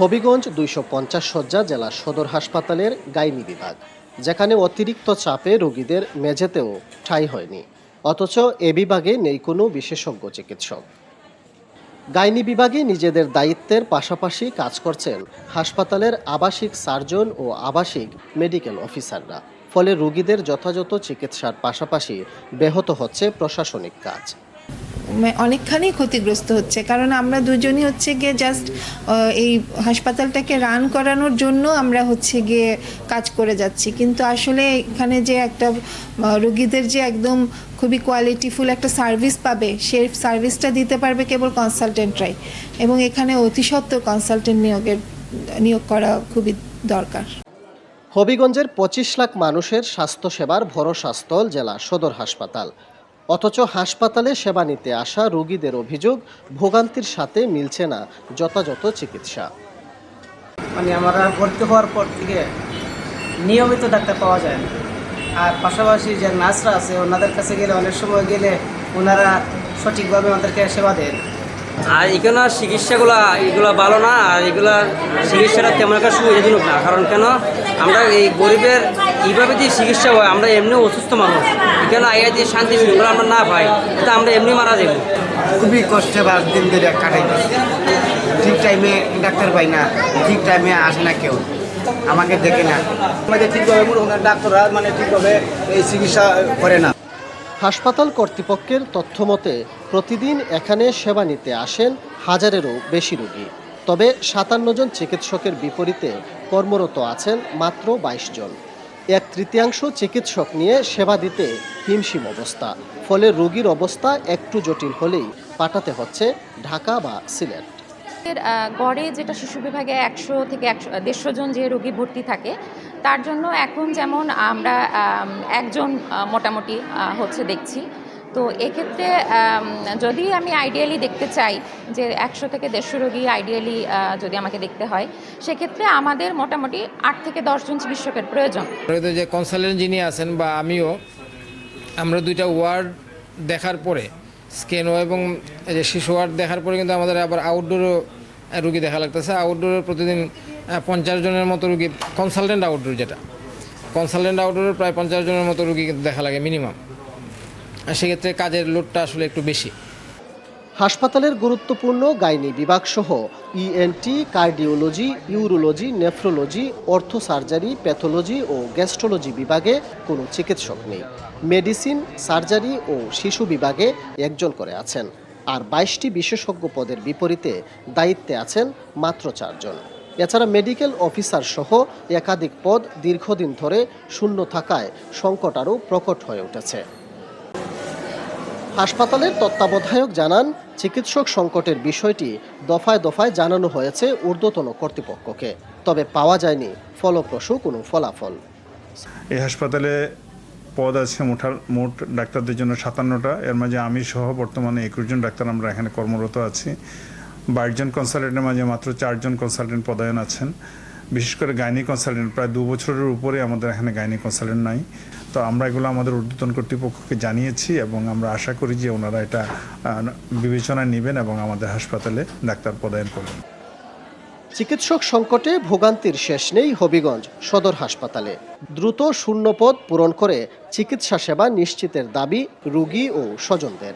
হবিগঞ্জ দুইশো পঞ্চাশ শয্যা জেলা সদর হাসপাতালের গাইনি বিভাগ, যেখানে অতিরিক্ত চাপে রোগীদের মেঝেতেও ঠাঁই হয়নি। অথচ এ বিভাগে নেই কোনো বিশেষজ্ঞ চিকিৎসক। গাইনি বিভাগে নিজেদের দায়িত্বের পাশাপাশি কাজ করছেন হাসপাতালের আবাসিক সার্জন ও আবাসিক মেডিকেল অফিসাররা। ফলে রোগীদের যথাযথ চিকিৎসার পাশাপাশি ব্যাহত হচ্ছে প্রশাসনিক কাজ। অনেকখানি ক্ষতিগ্রস্ত হচ্ছে। কারণ আমরা দুজনই হচ্ছে গিয়ে জাস্ট এই হাসপাতালটাকে রান করানোর জন্য আমরা হচ্ছে গিয়ে কাজ করে যাচ্ছি। কিন্তু আসলে এখানে যে একটা রোগীদের যে একদম খুবই কোয়ালিটিফুল একটা সার্ভিস পাবে সেই সার্ভিসটা দিতে পারবে কেবল কনসালটেন্টরাই এবং এখানে অতি সত্ত্বর কনসালটেন্ট নিয়োগের, নিয়োগ করা খুবই দরকার। হবিগঞ্জের পঁচিশ লাখ মানুষের স্বাস্থ্যসেবার ভরসাস্থল জেলা সদর হাসপাতাল। অথচ হাসপাতালে সেবা নিতে আসা রোগীদের অভিযোগ ভোগান্তির সাথে মিলছে না যথাযথ চিকিৎসা। মানে আমরা ভর্তি হওয়ার পর থেকে নিয়মিত ডাক্তার পাওয়া যায় না। আর পাশাপাশি যে নার্সরা আছে, ওনাদের কাছে গেলে অনেক সময় গেলে ওনারা সঠিকভাবে আমাদেরকে সেবা দেন আর এখানে চিকিৎসাগুলা এগুলা ভালো না আর এগুলা চিকিৎসাটা তেমন একটা সুবিধাজনক না। কারণ কেন? আমরা এই গরিবের এইভাবে যে চিকিৎসা হয় আমরা এমনি অসুস্থ মানুষ। এখানে আইয়া যে শান্তি শৃঙ্খলা আমরা না পাই তা আমরা এমনি মারা যাব। খুবই কষ্টে বা দিন ধরে কাটাইতেছি ঠিক টাইমে ডাক্তার পাই না ঠিক টাইমে আসে না কেউ। আমাকে দেখে না। আমাদের ঠিকভাবে ডাক্তাররা মানে ঠিকভাবে এই চিকিৎসা করে না। হাসপাতাল কর্তৃপক্ষের তথ্যমতে প্রতিদিন এখানে সেবা নিতে আসেন হাজারেরও বেশি রোগী। তবে সাতান্ন জন চিকিৎসকের বিপরীতে কর্মরত আছেন মাত্র বাইশ জন। এক তৃতীয়াংশ চিকিৎসক নিয়ে সেবা দিতে হিমশিম অবস্থা। ফলে রোগীর অবস্থা একটু জটিল হলেই পাঠাতে হচ্ছে ঢাকা বা সিলেট। গড়ে যেটা শিশু বিভাগে একশো থেকে একশো দেড়শো জন যে রোগী ভর্তি থাকে, তার জন্য এখন যেমন আমরা একজন মোটামুটি হচ্ছে দেখছি। তো এক্ষেত্রে যদি আমি আইডিয়ালি দেখতে চাই যে একশো থেকে দেড়শো রোগী আইডিয়ালি যদি আমাকে দেখতে হয়, সেক্ষেত্রে আমাদের মোটামুটি আট থেকে দশজন চিকিৎসকের প্রয়োজন। যে কনসালটেন্ট যিনি আছেন বা আমিও, আমরা দুইটা ওয়ার্ড দেখার পরে স্কেনও এবং যে শিশু ওয়ার্ড দেখার পরে কিন্তু আমাদের আবার আউটডোরও রুগী দেখা লাগতেছে। আউটডোরে প্রতিদিন পঞ্চাশ জনের মতো রুগী কনসালটেন্ট আউটডোর যেটা কনসালটেন্ট আউটডোরে প্রায় পঞ্চাশ জনের মতো রুগী দেখা লাগে মিনিমাম সেক্ষেত্রে কাজের লোডটা আসলে একটু বেশি। হাসপাতালের গুরুত্বপূর্ণ gynae বিভাগসহ ENT, cardiology, urology, nephrology ortho surgery pathology ও গ্যাস্ট্রোলজি বিভাগে কোনো চিকিৎসক নেই। মেডিসিন, সার্জারি ও শিশু বিভাগে একজন করে আছেন। আর বাইশটি বিশেষজ্ঞ পদের বিপরীতে দায়িত্বে আছেন মাত্র চারজন। এছাড়া মেডিকেল অফিসার সহ একাধিক পদ দীর্ঘদিন ধরে শূন্য থাকায় সংকট আরও প্রকট হয়ে উঠেছে। হাসপাতালের তত্ত্বাবধায়ক জানান, চিকিৎসক সংকটের বিষয়টি দফায় দফায় জানানো হয়েছে ঊর্ধ্বতন কর্তৃপক্ষকে। তবে পাওয়া যায়নি ফলপ্রসূ কোনো ফলাফল। এই হাসপাতালে পদ আছে মোটার মোট ডাক্তারদের জন্য সাতান্নটা। এর মাঝে আমি সহ বর্তমানে একুশ জন ডাক্তার আমরা এখানে কর্মরত আছি। বাইশজন কনসালটেন্টের মাঝে মাত্র চারজন কনসালটেন্ট পদায়ন আছেন। বিশেষ করে গাইনি কনসালটেন্ট প্রায় দু বছরের উপরে আমাদের এখানে গাইনি কনসালটেন্ট নাই। তো আমরা এগুলো আমাদের ঊর্ধ্বতন কর্তৃপক্ষকে জানিয়েছি এবং আমরা আশা করি যে ওনারা এটা বিবেচনা বিবেচনায় নেবেন এবং আমাদের হাসপাতালে ডাক্তার পদায়ন করবেন। চিকিৎসক সংকটে ভোগান্তির শেষ নেই হবিগঞ্জ সদর হাসপাতালে। দ্রুত শূন্যপদ পূরণ করে চিকিৎসা সেবা নিশ্চিতের দাবি রোগী ও স্বজনদের।